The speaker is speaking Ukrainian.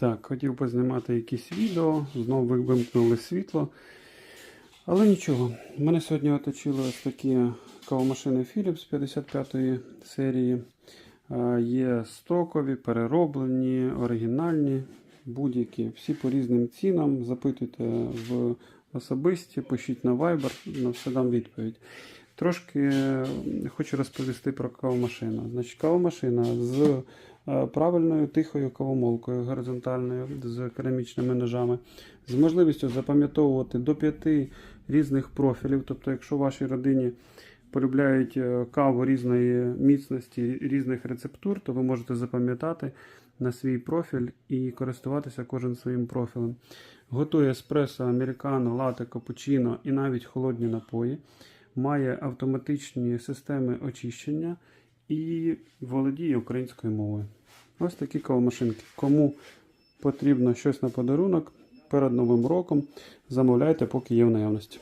Так, хотів познімати якісь відео, знову вимкнули світло. Але нічого, мене сьогодні оточили ось такі кавомашини Philips 55-ї серії. Є стокові, перероблені, оригінальні, будь-які. Всі по різним цінам. Запитуйте в особисті, пишіть на Viber, на все дам відповідь. Трошки е, хочу розповісти про кавомашину. Значить, кавомашина з правильною тихою кавомолкою горизонтальною з керамічними ножами, з можливістю запам'ятовувати до п'яти різних профілів. Тобто, якщо в вашій родині полюбляють е, каву різної міцності, різних рецептур, то ви можете запам'ятати на свій профіль і користуватися кожен своїм профілем. Готує еспресо, американо, лате, капучино і навіть холодні напої. Має автоматичні системи очищення і володіє українською мовою. Ось такі кавомашинки. Кому потрібно щось на подарунок перед Новим роком, замовляйте, поки є в наявності.